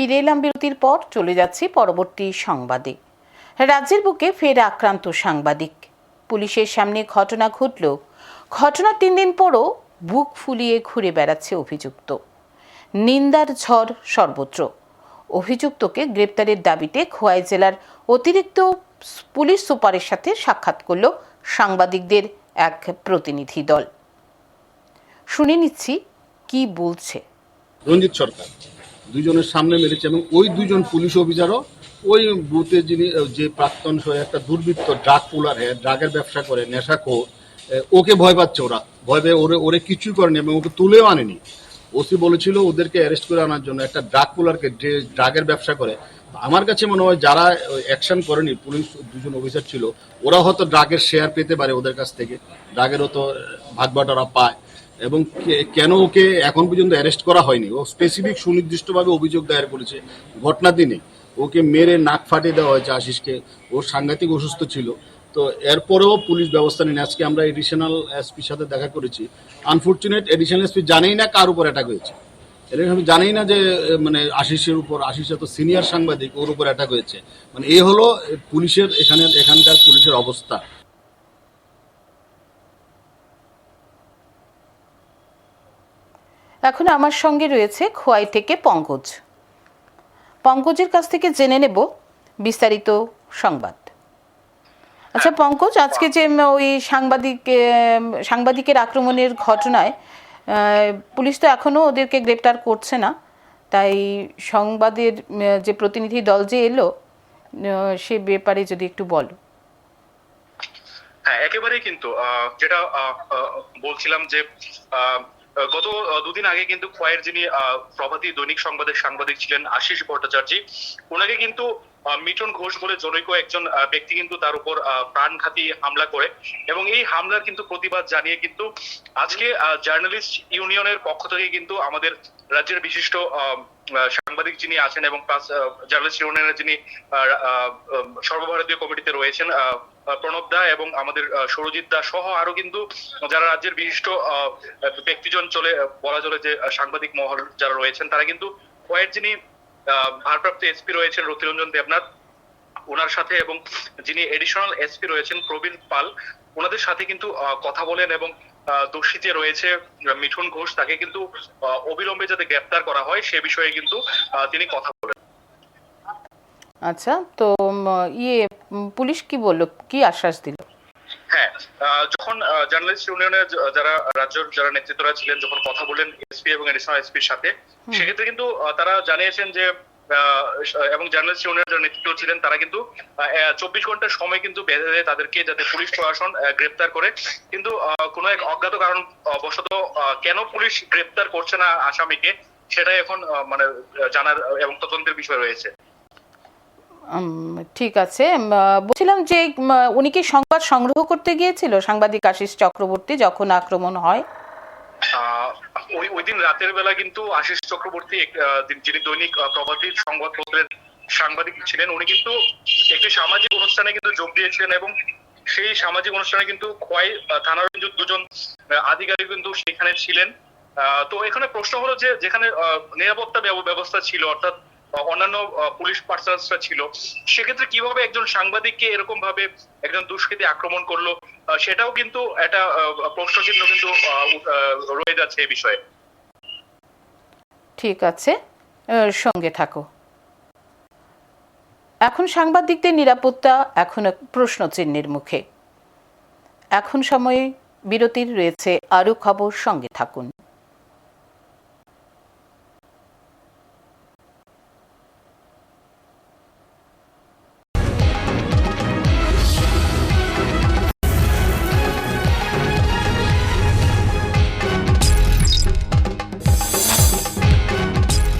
ফিরে এলাম বিরতির পর, চলে যাচ্ছি পরবর্তী সংবাদে রাজ্যের বুকে ফের আক্রান্ত সাংবাদিক। পুলিশের সামনে ঘটনা ঘটল। ঘটনার তিন দিন পরও বুক ফুলিয়ে ঘুরে বেড়াচ্ছে অভিযুক্ত। নিন্দার ঝড় সর্বত্র। অভিযুক্তকে গ্রেপ্তারের দাবিতে খোয়াই জেলার অতিরিক্ত পুলিশ সুপারের সাথে সাক্ষাৎ করল সাংবাদিকদের এক প্রতিনিধি দল। শুনে নিচ্ছি কি বলছে। রঞ্জিত সরকার। দুজনের সামনে মেরেছে এবং ওই দুজন পুলিশ অফিসারও ওই বুথে যিনি যে প্রাক্তন একটা দুর্বৃত্ত ড্রাগ পুলার হ্যাঁ ড্রাগের ব্যবসা করে, নেশাখোর ওকে ভয় পাচ্ছে ওরা। ভয় পেয়ে ওরে ওরে কিছুই করেনি এবং ওকে তুলেও আনেনি। ওসি বলেছিল ওদেরকে অ্যারেস্ট করে আনার জন্য একটা ড্রাগ পুলারকে যে ড্রাগের ব্যবসা করে। আমার কাছে মনে হয় যারা অ্যাকশন করেনি, পুলিশ দুজন অফিসার ছিল, ওরা হয়তো ড্রাগের শেয়ার পেতে পারে ওদের কাছ থেকে। ড্রাগেরও তো ভাগ বাটোয়ারা পায়। এবং কেন ওকে এখন পর্যন্ত অ্যারেস্ট করা হয়নি? ও স্পেসিফিক সুনির্দিষ্টভাবে অভিযোগ দায়ের করেছে, ঘটনা দিনে। ওকে মেরে নাক ফাটিয়ে দেওয়া হয়েছে আশিসকে। ও সাংঘাতিক অসুস্থ ছিল। তো এরপরেও পুলিশ ব্যবস্থা নেই আজকে আমরা এডিশনাল এসপির সাথে দেখা করেছি। আনফর্চুনেট এডিশনাল এসপি জানেই না কার উপর অ্যাটাক হয়েছে। এরকম আমি জানেই না যে মানে আশিসের উপর, আশিস এত সিনিয়র সাংবাদিক, ওর উপর অ্যাটাক হয়েছে। মানে এ হলো পুলিশের এখানে এখানকার পুলিশের অবস্থা। এখন আমার সঙ্গে রয়েছে খোয়াই থেকে পঙ্কজ। পঙ্কজের কাছ থেকে জেনে নেব বিস্তারিত সংবাদ। আচ্ছা পঙ্কজ, আজকে যে ওই সাংবাদিক সাংবাদিকের আক্রমণের ঘটনায় পুলিশ তো এখনও ওদেরকে গ্রেপ্তার করছে না। তাই সংবাদের যে প্রতিনিধি দল যে এলো সে ব্যাপারে যদি একটু বলো। হ্যাঁ একেবারেই কিন্তু যেটা বলছিলাম যে গত দুদিন আগে কিন্তু খোয়াইয়ের যিনি প্রভাতী দৈনিক সংবাদের সাংবাদিক ছিলেন আশিস ভট্টাচার্য, ওনাকে কিন্তু মিটন ঘোষ বলে জনৈক একজন ব্যক্তি কিন্তু তার উপর প্রাণঘাতী হামলা করে এবং এই হামলার কিন্তু প্রতিবাদ জানিয়ে কিন্তু আজকে জার্নালিস্ট ইউনিয়নের পক্ষ থেকে কিন্তু আমাদের রাজ্যের বিশিষ্ট সাংবাদিক যিনি আছেন এবং প্লাস জার্নালিস্ট ইউনিয়নের যিনি সর্বভারতীয় কমিটিতে রয়েছেন প্রণব দা এবং আমাদের সৌরজিৎ দা সহ আরও কিন্তু যারা রাজ্যের বিশিষ্ট ব্যক্তিজন চলে, বলা চলে যে সাংবাদিক মহল যারা রয়েছেন, তারা কিন্তু কয়েক যিনি ভারপ্রাপ্ত এসপি রয়েছেন রতিরঞ্জন দেবনাথ ওনার সাথে এবং যিনি এডিশনাল এসপি রয়েছেন প্রবীণ পাল, ওনাদের সাথে কিন্তু কথা বলেন এবং দোষী যে রয়েছে মিঠুন ঘোষ, তাকে কিন্তু অবিলম্বে যাতে গ্রেপ্তার করা হয়, সে বিষয়ে কিন্তু তিনি কথা বলেন। আচ্ছা তো ইয়ে পুলিশ কি বলল? কি আশ্বাস দিল? হ্যাঁ যখন জার্নালিস্ট ইউনিয়নের যারা রাজ্যের যারা নেতৃত্বরা ছিলেন যখন কথা বলেন এসপি এবং এডিশনাল এসপির সাথে সেক্ষেত্রে কিন্তু তারা জানিয়েছেন যে এবং জার্নালিস্ট ইউনিয়নের যারা নেতৃত্ব ছিলেন তারা কিন্তু চব্বিশ ঘণ্টার সময় কিন্তু বেঁধে দেয় তাদেরকে যাতে পুলিশ প্রশাসন গ্রেপ্তার করে। কিন্তু কোনো এক অজ্ঞাত কারণ বশত কেন পুলিশ গ্রেপ্তার করছে না আসামিকে সেটাই এখন মানে জানার এবং তদন্তের বিষয় রয়েছে। ঠিক আছে। বলছিলাম যে উনি কি সংবাদ সংগ্রহ করতে গিয়েছিল? সাংবাদিক আশিস চক্রবর্তী যখন আক্রমণ হয়? ওই ওই দিন রাতের বেলা কিন্তু আশিস চক্রবর্তী যিনি- দৈনিক প্রভাতী সংবাদপত্রের সাংবাদিক ছিলেন, উনি কিন্তু একটি সামাজিক অনুষ্ঠানে কিন্তু যোগ দিয়েছিলেন এবং সেই সামাজিক অনুষ্ঠানে কিন্তু খোয়াই থানার দুজন আধিকারিক কিন্তু সেখানে ছিলেন। তো এখানে প্রশ্ন হলো যে, যেখানে নিরাপত্তা ব্যবস্থা ছিল, অর্থাৎ অন্যান্য পুলিশ পার্সনসরা ছিল, সেক্ষেত্রে কীভাবে একজন সাংবাদিককে এরকম ভাবে একজন দুষ্কৃতী আক্রমণ করল সেটাও কিন্তু একটা প্রশ্নচিহ্ন কিন্তু রয়ে যাচ্ছে এই বিষয়ে। ঠিক আছে সঙ্গে থাকো। এখন সাংবাদিকদের নিরাপত্তা এখন প্রশ্ন চিহ্নের মুখে। এখন সময়ে বিরতির রয়েছে আরও খবর, সঙ্গে থাকুন।